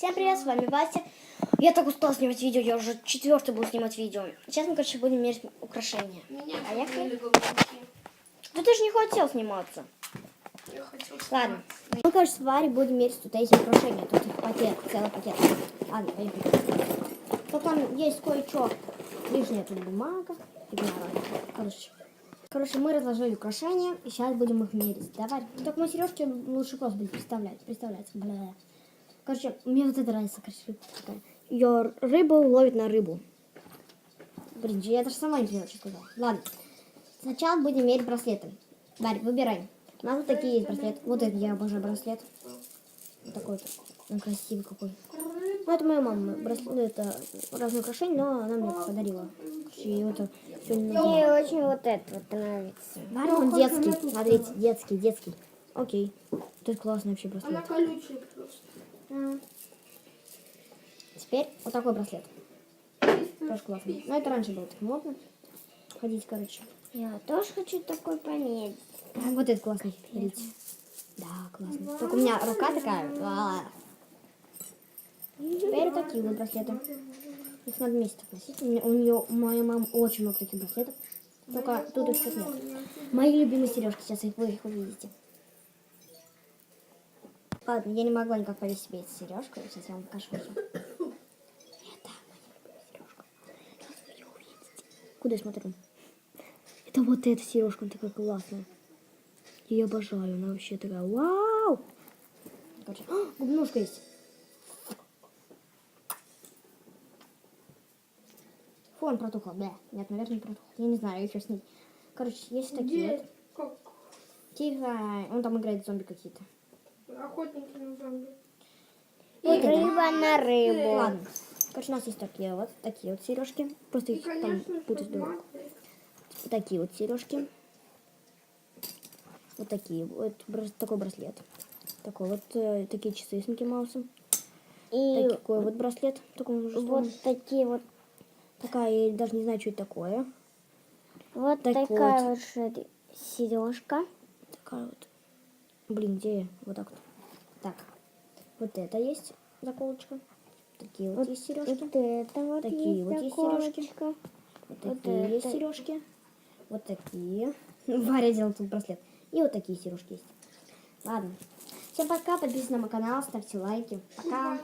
Всем привет, с вами Вася. Я так устал снимать видео, я уже четвертый буду снимать видео. Сейчас мы, короче, будем мерить украшения. Меня А я. Да ты же не хотел сниматься. Я хотел Ладно. Мы, короче, с Варей будем мерить тут эти украшения. Тут их пакет, целый пакет. Ладно, поехали. Там есть кое-что. Лишняя тут бумага. Короче. Короче, мы разложили украшения, и сейчас будем их мерить. Давай. Только мы сережки лучше просто будем представлять. Представлять. Бля. Короче, мне вот это нравится, короче, такая. Ее рыбу ловит на рыбу. Блин, я даже сама не поняла, что сказала. Ладно. Сначала будем мерить браслеты. Варь, выбирай. У нас вот такие есть браслеты. Вот это я обожаю браслет. Вот такой вот. Он красивый какой. Ну, это моя мама. Браслет, это разные украшения, но она мне подарила. Короче, И вот. Мне очень вот это вот нравится. Варя, он детский. Смотрите, детский, детский. Окей. Тут классный вообще браслет. Она колючая просто. Теперь вот такой браслет. Тоже классный. Но это раньше было так модно. Ходить, короче. Я тоже хочу такой померить. А, Вот этот классный. Смотрите. Да, классный. Только у меня рука такая. А. Теперь такие вот браслеты. Их надо вместе носить. У, меня, у нее, у моей мамы очень много таких браслетов. Только тут их что-то нет. Мои любимые сережки. Сейчас их, вы их увидите. Ладно, я не могла никак повесить себе эту сережку. Сейчас я вам покажу. Куда я смотрю? Это вот эта сережка, она такая классная. Я ее обожаю, она вообще такая вау. Короче, а, губнушка есть. Фу, он протухла. Бля. Нет, наверное, не протухла. Я не знаю, что с ней. Короче, есть такие вот. Где? Как? Тихо. Он там играет зомби какие-то. Охотники на зомби. И рыба на рыбу. Ладно. Короче, у нас есть такие вот, такие вот сережки. Просто И, их там путать масло. Такие вот сережки. Вот такие. Вот такой браслет. Такой вот э, такие часы с Микки Маусом. И Такой вот браслет. Такой вот такие вот. Такая, я даже не знаю, что это такое. Вот Так такая вот. вот сережка. Такая вот. Блин, где я? Вот так вот. Так. Вот это есть заколочка. Такие вот, есть сережки. Вот это вот Такие есть вот есть заколочка. Вот Вот такие есть это. сережки. Вот такие. Варя делала тут браслет. И вот такие сережки есть. Ладно. Всем пока, подписывайтесь на мой канал, ставьте лайки. Пока.